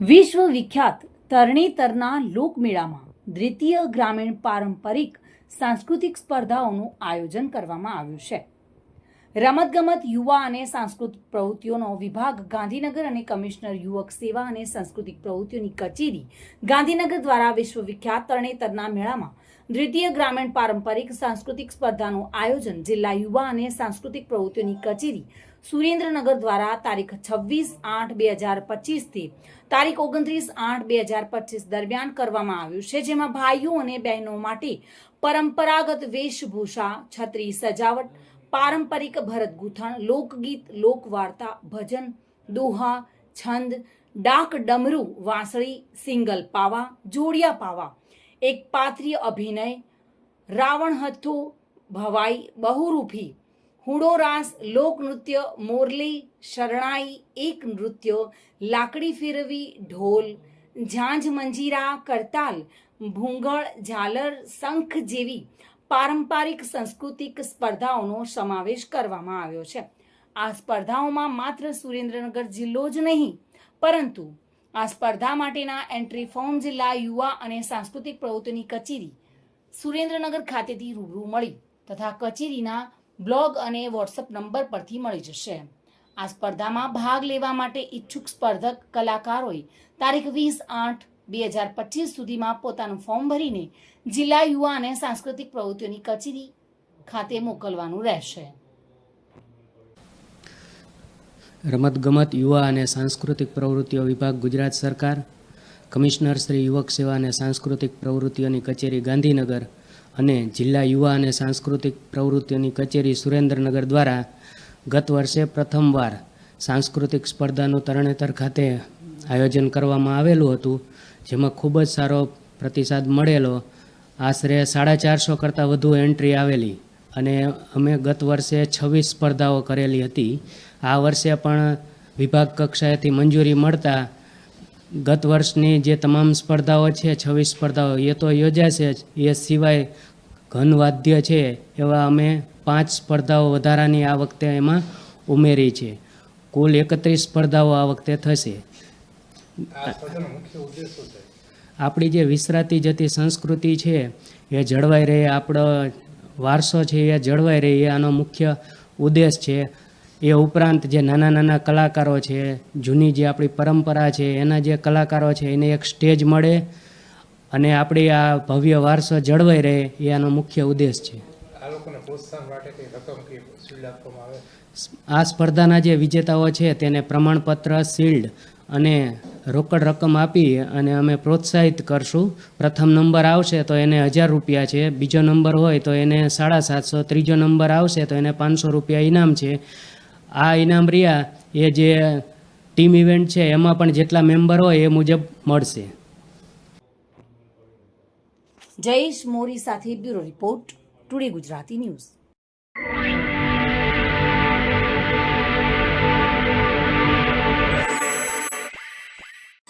વિશ્વ વિખ્યાત તરણેતરના લોકમેળામાં દ્વિતીય ગ્રામીણ પારંપરિક સાંસ્કૃતિક સ્પર્ધાઓનું આયોજન કરવામાં આવ્યું છે. રમતગમત યુવા અને સાંસ્કૃતિક પ્રવૃત્તિઓનો વિભાગ ગાંધીનગર અને કમિશનર યુવક સેવા અને સાંસ્કૃતિક પ્રવૃત્તિઓની કચેરી ગાંધીનગર દ્વારા વિશ્વ વિખ્યાત તરણેતરના મેળામાં દ્વિતીય ગ્રામીણ પારંપરિક સાંસ્કૃતિક સ્પર્ધાનું આયોજન જિલ્લા યુવા અને સાંસ્કૃતિક પ્રવૃત્તિઓની કચેરી સુરેન્દ્રનગર દ્વારા તારીખ છવ્વીસ આઠ બે હજાર પચીસથી તારીખ ઓગણત્રીસ આઠ બે હજાર પચીસ દરમિયાન કરવામાં આવ્યું છે, જેમાં ભાઈઓ અને બહેનો માટે પરંપરાગત વેશભૂષા, છત્રી, સજાવટ પારંપરિક ભરત ગૂંથણ, લોકગીત, લોકવાર્તા, ભજન, દોહા, છંદ, ડાક ડમરું, વાંસળી, સિંગલ પાવા, જોડિયા પાવા, એક પાત્રીય અભિનય, રાવણ હથ્થો, ભવાઈ બહુરૂપી હુડો રાસ લોકનૃત્ય મોરલી, શરણાઈ, એક નૃત્ય, લાકડી ફેરવી, ઢોલ, ઝાંઝ મંજીરા, કરતાલ, ભૂંગળ, ઝાલર, શંખ જેવી પારંપરિક સાંસ્કૃતિક સ્પર્ધાઓનો સમાવેશ કરવામાં આવ્યો છે. આ સ્પર્ધાઓમાં માત્ર સુરેન્દ્રનગર જિલ્લો જ નહીં, પરંતુ આ સ્પર્ધા માટેના એન્ટ્રી ફોર્મ જિલ્લા યુવા અને સાંસ્કૃતિક પ્રવૃત્તિની કચેરી સુરેન્દ્રનગર ખાતેથી રૂબરૂ મળી તથા કચેરીના બ્લોગ અને વોટ્સઅપ નંબર પરથી મળી જશે. આ સ્પર્ધામાં ભાગ લેવા માટે ઈચ્છુક સ્પર્ધક કલાકારોએ તારીખ વીસ આઠ બે હજાર પચીસ સુધીમાં પોતાનું ફોર્મ ભરીને જિલ્લા યુવા અને સાંસ્કૃતિક પ્રવૃત્તિઓની કચેરી ખાતે મોકલવાનું રહેશે. રમતગમત, યુવા અને સાંસ્કૃતિક પ્રવૃત્તિઓ વિભાગ, ગુજરાત સરકાર, કમિશનર શ્રી યુવક સેવા અને સાંસ્કૃતિક પ્રવૃત્તિઓની કચેરી ગાંધીનગર અને જિલ્લા યુવા અને સાંસ્કૃતિક પ્રવૃત્તિઓની કચેરી સુરેન્દ્રનગર દ્વારા ગત વર્ષે પ્રથમવાર સાંસ્કૃતિક સ્પર્ધાનું તરણેતર ખાતે આયોજન કરવામાં આવેલું હતું. જેમાં ખૂબ જ સારો પ્રતિસાદ મળેલો. આશરે સાડા ચારસો કરતાં વધુ એન્ટ્રી આવેલી અને અમે ગત વર્ષે છવ્વીસ સ્પર્ધાઓ કરેલી હતી. આ વર્ષે પણ વિભાગ કક્ષાએથી મંજૂરી મળતા ગત વર્ષની જે તમામ સ્પર્ધાઓ છે, છવ્વીસ સ્પર્ધાઓ, એ તો યોજાશે જ. એ સિવાય ઘનવાદ્ય છે, એવા અમે પાંચ સ્પર્ધાઓ વધારાની આ વખતે એમાં ઉમેરી છે. કુલ એકત્રીસ સ્પર્ધાઓ આ વખતે થશે. આપણી જે વિસરાતી જતી સંસ્કૃતિ છે એ જળવાઈ રહે આપણો વારસો છે એ જળવાઈ રહે આનો મુખ્ય ઉદ્દેશ છે. એ ઉપરાંત જે નાના નાના કલાકારો છે જૂની જે આપણી પરંપરા છે એના જે કલાકારો છે એને એક સ્ટેજ મળે અને આપણી આ ભવ્ય વારસો જળવાઈ રહે એ આનો મુખ્ય ઉદ્દેશ છે. આ સ્પર્ધાના જે વિજેતાઓ છે તેને પ્રમાણપત્ર શિલ્ડ અને રોકડ રકમ આપી અને અમે પ્રોત્સાહિત કરશું. પ્રથમ નંબર આવશે તો એને હજાર રૂપિયા છે. બીજો નંબર હોય તો એને સાડા સાતસો, ત્રીજો નંબર આવશે તો એને પાંચસો રૂપિયા ઇનામ છે. આ ઇનામ રહ્યા. એ જે ટીમ ઇવેન્ટ છે, એમાં પણ જેટલા મેમ્બર હોય એ મુજબ મળશે. જયેશ મોરી સાથે bureau report, today Gujarati news.